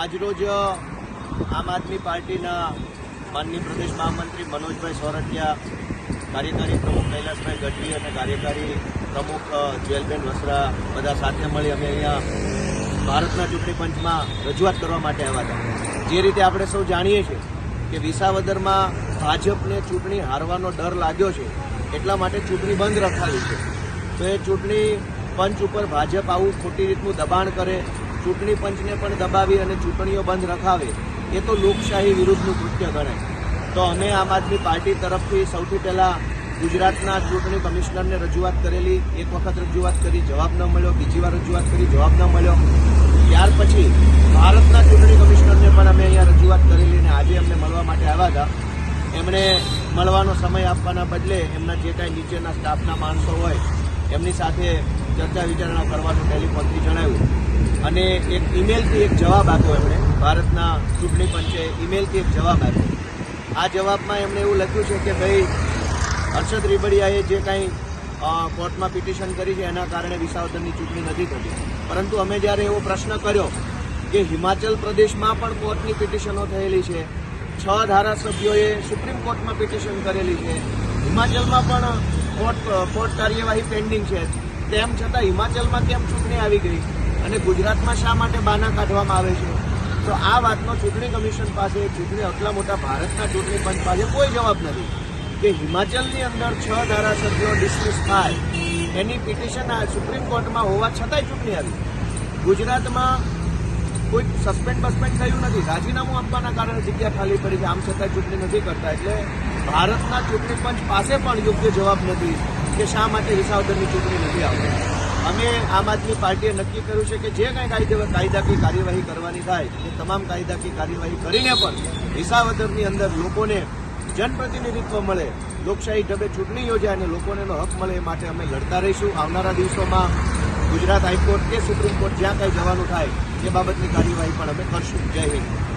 આજરોજ આમ આદમી પાર્ટીના માનનીય પ્રદેશ મહામંત્રી મનોજભાઈ સોરઠિયા, કાર્યકારી પ્રમુખ કૈલાસભાઈ ગઢવી અને કાર્યકારી પ્રમુખ જેલબેન વસરા બધા સાથે મળી અમે અહીંયા ભારતના ચૂંટણી પંચમાં રજૂઆત કરવા માટે આવ્યા હતા. જે રીતે આપણે સૌ જાણીએ છીએ કે વિસાવદરમાં ભાજપને ચૂંટણી હારવાનો ડર લાગ્યો છે, એટલા માટે ચૂંટણી બંધ રખાવી છે. તો એ ચૂંટણી પંચ ઉપર ભાજપ આવું ખોટી રીતનું દબાણ કરે ચૂંટણી પંચને પણ દબાવી અને ચૂંટણીઓ બંધ રખાવે, એ તો લોકશાહી વિરુદ્ધનું કૃત્ય ગણાય. તો અમે આમ આદમી પાર્ટી તરફથી સૌથી પહેલાં ગુજરાતના ચૂંટણી કમિશનરને રજૂઆત કરેલી, એક વખત રજૂઆત કરી, જવાબ ન મળ્યો, બીજી વાર રજૂઆત કરી, જવાબ ન મળ્યો. ત્યાર પછી ભારતના ચૂંટણી કમિશનરને પણ અમે અહીંયા રજૂઆત કરેલી અને આજે અમને મળવા માટે આવ્યા હતા. એમણે મળવાનો સમય આપવાના બદલે એમના જે કાંઈ નીચેના સ્ટાફના માણસો હોય એમની સાથે ચર્ચા વિચારણા કરવાનું ટેલિફોનથી જણાવ્યું. અને એક ઈમેલથી એક જવાબ આપ્યો એમણે. ભારતના ચૂંટણી પંચે ઈમેલથી એક જવાબ આપ્યો. આ જવાબમાં એમણે એવું લખ્યું છે કે ભાઈ, હર્ષદ રીબડિયાએ જે કાંઈ કોર્ટમાં પિટિશન કરી છે, એના કારણે વિસાવદરની ચૂંટણી નથી થતી. પરંતુ અમે જ્યારે એવો પ્રશ્ન કર્યો કે હિમાચલ પ્રદેશમાં પણ કોર્ટની પિટિશનો થયેલી છે, છ ધારાસભ્યોએ સુપ્રીમ કોર્ટમાં પિટિશન કરેલી છે, હિમાચલમાં પણ કોર્ટ કોર્ટ કાર્યવાહી પેન્ડિંગ છે. તેમ છતાં હિમાચલમાં કેમ ચૂંટણી આવી ગઈ? અને ગુજરાતમાં શા માટે બાના કાઢવામાં આવે છે? તો આ વાતનો ચૂંટણી કમિશન પાસે, ચૂંટણી આટલા મોટા ભારતના ચૂંટણી પંચ પાસે કોઈ જવાબ નથી. કે હિમાચલની અંદર છ ધારાસભ્યો ડિસમિસ થાય, એની પિટિશન આ સુપ્રીમ કોર્ટમાં હોવા છતાંય ચૂંટણી આવી. ગુજરાતમાં કોઈ સસ્પેન્ડ બસ્પેન્ડ થયું નથી. રાજીનામું આપવાના કારણે જગ્યા ખાલી પડી છે. આમ છતાં ચૂંટણી નથી કરતા. એટલે ભારતના ચૂંટણી પંચ પાસે પણ યોગ્ય જવાબ નથી કે શા માટે વિસાવદરની ચૂંટણી નથી આવતી. અમે આમ આદમી પાર્ટીએ નક્કી કર્યું છે કે જે કાંઈ કાયદે કાયદાકીય કાર્યવાહી કરવાની થાય, એ તમામ કાયદાકીય કાર્યવાહી કરીને પણ વિસાવદરની અંદર લોકોને જનપ્રતિનિધિત્વ મળે, લોકશાહી ઢબે ચૂંટણી યોજાય અને લોકોને હક મળે એ માટે અમે લડતા રહીશું. આવનારા દિવસોમાં ગુજરાત હાઈકોર્ટ કે સુપ્રીમ કોર્ટ જ્યાં કાંઈ જવાનું થાય એ બાબતની કાર્યવાહી પણ અમે કરશું. જય હિન્દ.